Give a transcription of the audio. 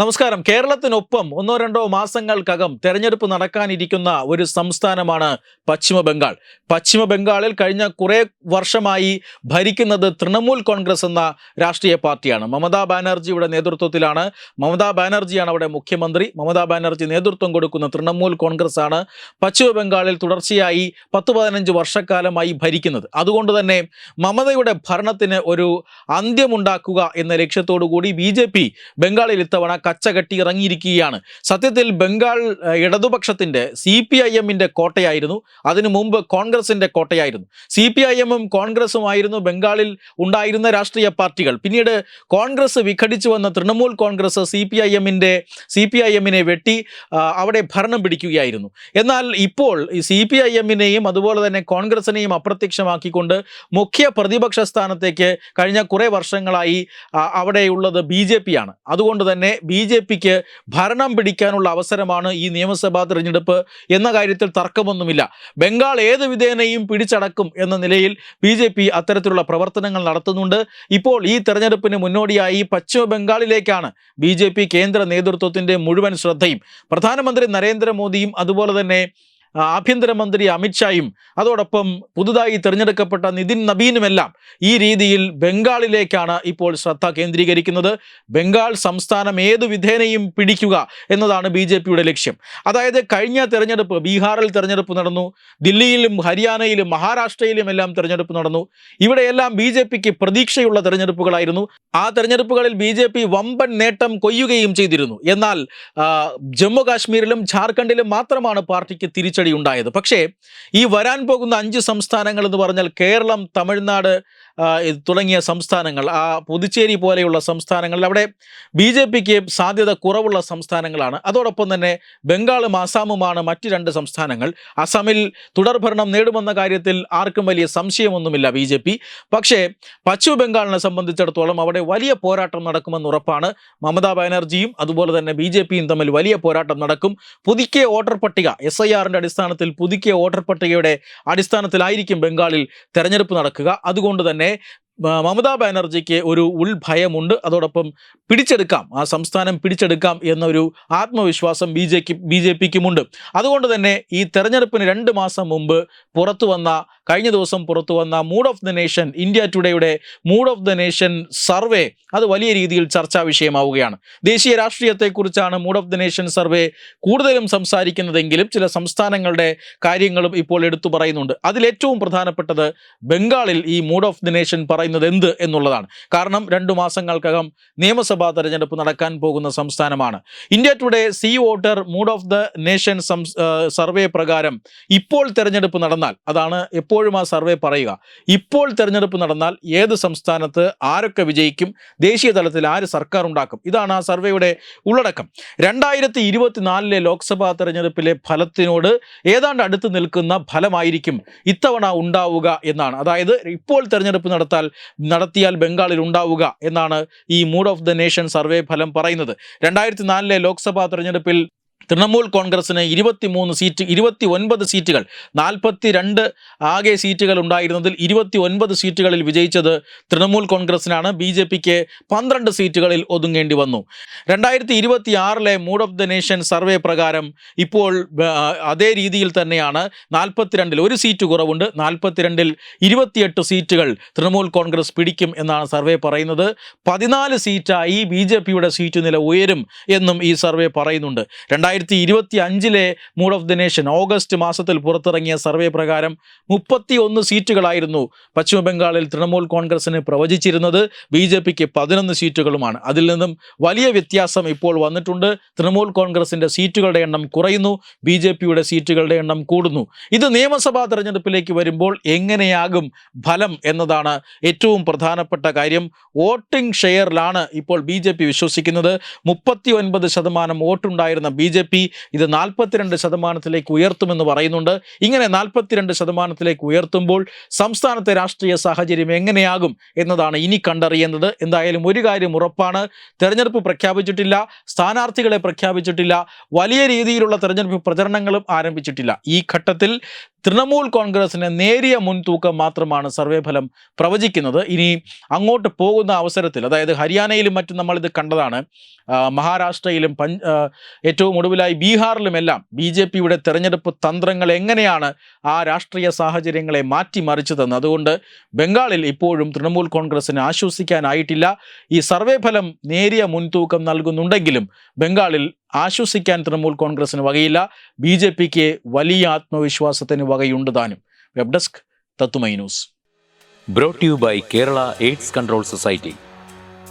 നമസ്കാരം. കേരളത്തിനൊപ്പം ഒന്നോ രണ്ടോ മാസങ്ങൾക്കകം തെരഞ്ഞെടുപ്പ് നടക്കാനിരിക്കുന്ന ഒരു സംസ്ഥാനമാണ് പശ്ചിമ ബംഗാൾ. പശ്ചിമ ബംഗാളിൽ കഴിഞ്ഞ കുറേ വർഷമായി ഭരിക്കുന്നത് തൃണമൂൽ കോൺഗ്രസ് എന്ന രാഷ്ട്രീയ പാർട്ടിയാണ്. മമതാ ബാനർജിയുടെ നേതൃത്വത്തിലാണ്. മമതാ ബാനർജിയാണ് അവിടെ മുഖ്യമന്ത്രി. മമതാ ബാനർജി നേതൃത്വം കൊടുക്കുന്ന തൃണമൂൽ കോൺഗ്രസ് ആണ് പശ്ചിമ ബംഗാളിൽ തുടർച്ചയായി പത്ത് പതിനഞ്ച് വർഷക്കാലമായി ഭരിക്കുന്നത്. അതുകൊണ്ട് തന്നെ മമതയുടെ ഭരണത്തിന് ഒരു അന്ത്യമുണ്ടാക്കുക എന്ന ലക്ഷ്യത്തോടു കൂടി ബി ബംഗാളിൽ ഇത്തവണ കച്ചകെട്ടി ഇറങ്ങിയിരിക്കുകയാണ്. സത്യത്തിൽ ബംഗാൾ ഇടതുപക്ഷത്തിന്റെ സി പി ഐ എമ്മിന്റെ കോട്ടയായിരുന്നു. അതിനു മുമ്പ് കോൺഗ്രസിന്റെ കോട്ടയായിരുന്നു. സി പി ഐ എമ്മും കോൺഗ്രസുമായിരുന്നു. ബംഗാളിൽ ഉണ്ടായിരുന്ന രാഷ്ട്രീയ പാർട്ടികൾ. പിന്നീട് കോൺഗ്രസ് വിഘടിച്ചു വന്ന Trinamool Congress C P I എമ്മിന്റെ സി പി ഐ എമ്മിനെ വെട്ടി അവിടെ ഭരണം പിടിക്കുകയായിരുന്നു. എന്നാൽ ഇപ്പോൾ ഈ സി പി ഐ എമ്മിനെയും അതുപോലെ തന്നെ കോൺഗ്രസിനെയും അപ്രത്യക്ഷമാക്കിക്കൊണ്ട് മുഖ്യ പ്രതിപക്ഷ സ്ഥാനത്തേക്ക് കഴിഞ്ഞ കുറേ വർഷങ്ങളായി അവിടെയുള്ളത് ബി ജെ പി ആണ്. അതുകൊണ്ട് തന്നെ ബി ജെ പിക്ക് ഭരണം പിടിക്കാനുള്ള അവസരമാണ് ഈ നിയമസഭാ തിരഞ്ഞെടുപ്പ് എന്ന കാര്യത്തിൽ തർക്കമൊന്നുമില്ല. ബംഗാൾ ഏത് വിധേനയും പിടിച്ചടക്കും എന്ന നിലയിൽ ബി ജെ പി അത്തരത്തിലുള്ള പ്രവർത്തനങ്ങൾ നടത്തുന്നുണ്ട്. ഇപ്പോൾ ഈ തെരഞ്ഞെടുപ്പിന് മുന്നോടിയായി പശ്ചിമ ബംഗാളിലേക്കാണ് ബി കേന്ദ്ര നേതൃത്വത്തിന്റെ മുഴുവൻ ശ്രദ്ധയും. പ്രധാനമന്ത്രി നരേന്ദ്രമോദിയും അതുപോലെ തന്നെ ആഭ്യന്തരമന്ത്രി അമിത്ഷായും അതോടൊപ്പം പുതുതായി തിരഞ്ഞെടുക്കപ്പെട്ട നിതിൻ നബീനുമെല്ലാം ഈ രീതിയിൽ ബംഗാളിലേക്കാണ് ഇപ്പോൾ ശ്രദ്ധ കേന്ദ്രീകരിക്കുന്നത്. ബംഗാൾ സംസ്ഥാനം ഏതു വിധേനയും പിടിക്കുക എന്നതാണ് ബി ലക്ഷ്യം. അതായത് കഴിഞ്ഞ തെരഞ്ഞെടുപ്പ് ബീഹാറിൽ തെരഞ്ഞെടുപ്പ് നടന്നു ദില്ലിയിലും ഹരിയാനയിലും മഹാരാഷ്ട്രയിലും എല്ലാം തെരഞ്ഞെടുപ്പ് നടന്നു. ഇവിടെയെല്ലാം ബി ജെ പിക്ക് പ്രതീക്ഷയുള്ള തെരഞ്ഞെടുപ്പുകളായിരുന്നു. ആ തെരഞ്ഞെടുപ്പുകളിൽ ബി ജെ പി വമ്പൻ നേട്ടം കൊയ്യുകയും ചെയ്തിരുന്നു. എന്നാൽ ജമ്മു കാശ്മീരിലും ജാർഖണ്ഡിലും മാത്രമാണ് പാർട്ടിക്ക് തിരിച്ചടി ഉണ്ടായത്. പക്ഷേ ഈ വരാൻ പോകുന്ന അഞ്ച് സംസ്ഥാനങ്ങൾ എന്ന് പറഞ്ഞാൽ കേരളം തമിഴ്നാട് തുടങ്ങിയ സംസ്ഥാനങ്ങൾ ആ പുതുച്ചേരി പോലെയുള്ള സംസ്ഥാനങ്ങൾ അവിടെ ബി ജെ പിക്ക് സാധ്യത കുറവുള്ള സംസ്ഥാനങ്ങളാണ്. അതോടൊപ്പം തന്നെ ബംഗാളും ആസാമുമാണ് മറ്റ് രണ്ട് സംസ്ഥാനങ്ങൾ. അസമിൽ തുടർഭരണം നേടുമെന്ന കാര്യത്തിൽ ആർക്കും വലിയ സംശയമൊന്നുമില്ല ബി ജെ പി. പക്ഷേ പശ്ചിമ ബംഗാളിനെ സംബന്ധിച്ചിടത്തോളം അവിടെ വലിയ പോരാട്ടം നടക്കുമെന്ന് ഉറപ്പാണ്. മമതാ ബാനർജിയും അതുപോലെ തന്നെ ബി ജെ പിയും തമ്മിൽ വലിയ പോരാട്ടം നടക്കും. പുതുക്കിയ വോട്ടർ പട്ടിക എസ് ഐ ആറിന്റെ അടിസ്ഥാനത്തിൽ പുതുക്കിയ വോട്ടർ പട്ടികയുടെ അടിസ്ഥാനത്തിലായിരിക്കും ബംഗാളിൽ തെരഞ്ഞെടുപ്പ് നടക്കുക. അതുകൊണ്ട് തന്നെ മ- മമതാ ബാനർജിക്ക് ഒരു ഉൾഭയമുണ്ട്. അതോടൊപ്പം പിടിച്ചെടുക്കാം. ആ സംസ്ഥാനം പിടിച്ചെടുക്കാം എന്നൊരു ആത്മവിശ്വാസം ബി ജെക്ക് ബി ജെ പിക്കുമുണ്ട്. അതുകൊണ്ട് തന്നെ ഈ തെരഞ്ഞെടുപ്പിന് രണ്ട് മാസം മുമ്പ് പുറത്തു വന്ന കഴിഞ്ഞ ദിവസം പുറത്തു വന്ന mood of the nation India ടുഡേയുടെ mood of the nation survey അത് വലിയ രീതിയിൽ ചർച്ചാ വിഷയമാവുകയാണ്. ദേശീയ രാഷ്ട്രീയത്തെക്കുറിച്ചാണ് mood of the nation survey കൂടുതലും സംസാരിക്കുന്നതെങ്കിലും ചില സംസ്ഥാനങ്ങളുടെ കാര്യങ്ങളും ഇപ്പോൾ എടുത്തു പറയുന്നുണ്ട്. അതിലേറ്റവും പ്രധാനപ്പെട്ടത് ബംഗാളിൽ ഈ മൂഡ് ഓഫ് ദി നേഷൻ പറയുന്നത് എന്ത് എന്നുള്ളതാണ്. കാരണം രണ്ടു മാസങ്ങൾക്കകം നിയമസഭാ തെരഞ്ഞെടുപ്പ് നടക്കാൻ പോകുന്ന സംസ്ഥാനമാണ്. India today C voter mood of the nation survey പ്രകാരം ഇപ്പോൾ തെരഞ്ഞെടുപ്പ് നടന്നാൽ അതാണ് എപ്പോഴും ആ സർവേ പറയുക. ഇപ്പോൾ തെരഞ്ഞെടുപ്പ് നടന്നാൽ ഏത് സംസ്ഥാനത്ത് ആരൊക്കെ വിജയിക്കും ദേശീയ തലത്തിൽ ആര് സർക്കാർ ഉണ്ടാക്കും? ഇതാണ് ആ സർവേയുടെ ഉള്ളടക്കം. രണ്ടായിരത്തി ഇരുപത്തിനാലിലെ ലോക്സഭാ തെരഞ്ഞെടുപ്പിലെ ഫലത്തിനോട് ഏതാണ്ട് അടുത്ത് നിൽക്കുന്ന ഫലമായിരിക്കും ഇത്തവണ ഉണ്ടാവുക എന്നാണ്. അതായത് ഇപ്പോൾ തെരഞ്ഞെടുപ്പ് നടത്താൽ നടത്തിയാൽ ബംഗാളിൽ ഉണ്ടാവുക എന്നാണ് ഈ mood of the nation survey ഫലം പറയുന്നത്. രണ്ടായിരത്തി നാലിലെ ലോക്സഭാ തെരഞ്ഞെടുപ്പിൽ തൃണമൂൽ കോൺഗ്രസിന് ഇരുപത്തിമൂന്ന് സീറ്റ് ഇരുപത്തി ഒൻപത് സീറ്റുകൾ നാൽപ്പത്തി രണ്ട് ആകെ സീറ്റുകൾ ഉണ്ടായിരുന്നതിൽ ഇരുപത്തി ഒൻപത് സീറ്റുകളിൽ വിജയിച്ചത് തൃണമൂൽ കോൺഗ്രസിനാണ് ബി ജെ പിക്ക് പന്ത്രണ്ട് സീറ്റുകളിൽ ഒതുങ്ങേണ്ടി വന്നു. രണ്ടായിരത്തി ഇരുപത്തി ആറിലെ mood of the nation survey പ്രകാരം ഇപ്പോൾ അതേ രീതിയിൽ തന്നെയാണ് നാൽപ്പത്തിരണ്ടിൽ ഒരു സീറ്റ് കുറവുണ്ട്. നാൽപ്പത്തിരണ്ടിൽ ഇരുപത്തിയെട്ട് സീറ്റുകൾ തൃണമൂൽ കോൺഗ്രസ് പിടിക്കും എന്നാണ് സർവേ പറയുന്നത്. പതിനാല് സീറ്റായി ബി ജെ പിയുടെ സീറ്റ് നില ഉയരും എന്നും ഈ സർവേ പറയുന്നുണ്ട്. രണ്ടായിരത്തി ഇരുപത്തി അഞ്ചിലെ mood of the nation August മാസത്തിൽ പുറത്തിറങ്ങിയ സർവേ പ്രകാരം മുപ്പത്തി ഒന്ന് സീറ്റുകളായിരുന്നു പശ്ചിമ ബംഗാളിൽ തൃണമൂൽ കോൺഗ്രസിന് പ്രവചിച്ചിരുന്നത് ബി ജെ പിക്ക് പതിനൊന്ന് സീറ്റുകളുമാണ്. അതിൽ നിന്നും വലിയ വ്യത്യാസം ഇപ്പോൾ വന്നിട്ടുണ്ട്. തൃണമൂൽ കോൺഗ്രസിന്റെ സീറ്റുകളുടെ എണ്ണം കുറയുന്നു. ബി ജെ പിയുടെ സീറ്റുകളുടെ എണ്ണം കൂടുന്നു. ഇത് നിയമസഭാ തെരഞ്ഞെടുപ്പിലേക്ക് വരുമ്പോൾ എങ്ങനെയാകും ഫലം എന്നതാണ് ഏറ്റവും പ്രധാനപ്പെട്ട കാര്യം. വോട്ടിംഗ് ഷെയറിലാണ് ഇപ്പോൾ ബി ജെ പി വിശ്വസിക്കുന്നത്. മുപ്പത്തി ഒൻപത് ശതമാനം വോട്ടുണ്ടായിരുന്ന ബി ജെ ജെ പി ഇത് നാൽപ്പത്തിരണ്ട് ശതമാനത്തിലേക്ക് ഉയർത്തുമെന്ന് പറയുന്നുണ്ട്. ഇങ്ങനെ നാൽപ്പത്തിരണ്ട് ശതമാനത്തിലേക്ക് ഉയർത്തുമ്പോൾ സംസ്ഥാനത്തെ രാഷ്ട്രീയ സാഹചര്യം എങ്ങനെയാകും എന്നതാണ് ഇനി കണ്ടറിയുന്നത് എന്തായാലും ഒരു കാര്യം ഉറപ്പാണ്. തെരഞ്ഞെടുപ്പ് പ്രഖ്യാപിച്ചിട്ടില്ല സ്ഥാനാർത്ഥികളെ പ്രഖ്യാപിച്ചിട്ടില്ല വലിയ രീതിയിലുള്ള തെരഞ്ഞെടുപ്പ് പ്രചരണങ്ങളും ആരംഭിച്ചിട്ടില്ല. ഈ ഘട്ടത്തിൽ തൃണമൂൽ കോൺഗ്രസിന് നേരിയ മുൻതൂക്കം മാത്രമാണ് സർവേ ഫലം പ്രവചിക്കുന്നത്. ഇനി അങ്ങോട്ട് പോകുന്ന അവസരത്തിൽ അതായത് ഹരിയാനയിലും മറ്റും നമ്മളിത് കണ്ടതാണ് മഹാരാഷ്ട്രയിലും പഞ്ച് ഏറ്റവും ഒടുവിലായി ബീഹാറിലുമെല്ലാം ബി ജെ പിയുടെ തെരഞ്ഞെടുപ്പ് തന്ത്രങ്ങൾ എങ്ങനെയാണ് ആ രാഷ്ട്രീയ സാഹചര്യങ്ങളെ മാറ്റിമറിച്ചതെന്ന്. അതുകൊണ്ട് ബംഗാളിൽ ഇപ്പോഴും തൃണമൂൽ കോൺഗ്രസിന് ആശ്വസിക്കാനായിട്ടില്ല. ഈ സർവേ ഫലം നേരിയ മുൻതൂക്കം നൽകുന്നുണ്ടെങ്കിലും ബംഗാളിൽ ആശ്വസിക്കാൻ തൃണമൂൽ കോൺഗ്രസിന് വകയില്ല. ബി ജെ പിക്ക് വലിയ ആത്മവിശ്വാസത്തിന് വകയുണ്ട് താനും. വെബ് ഡെസ്ക് തത്തുമൈ news. Brought you by Kerala AIDS control society.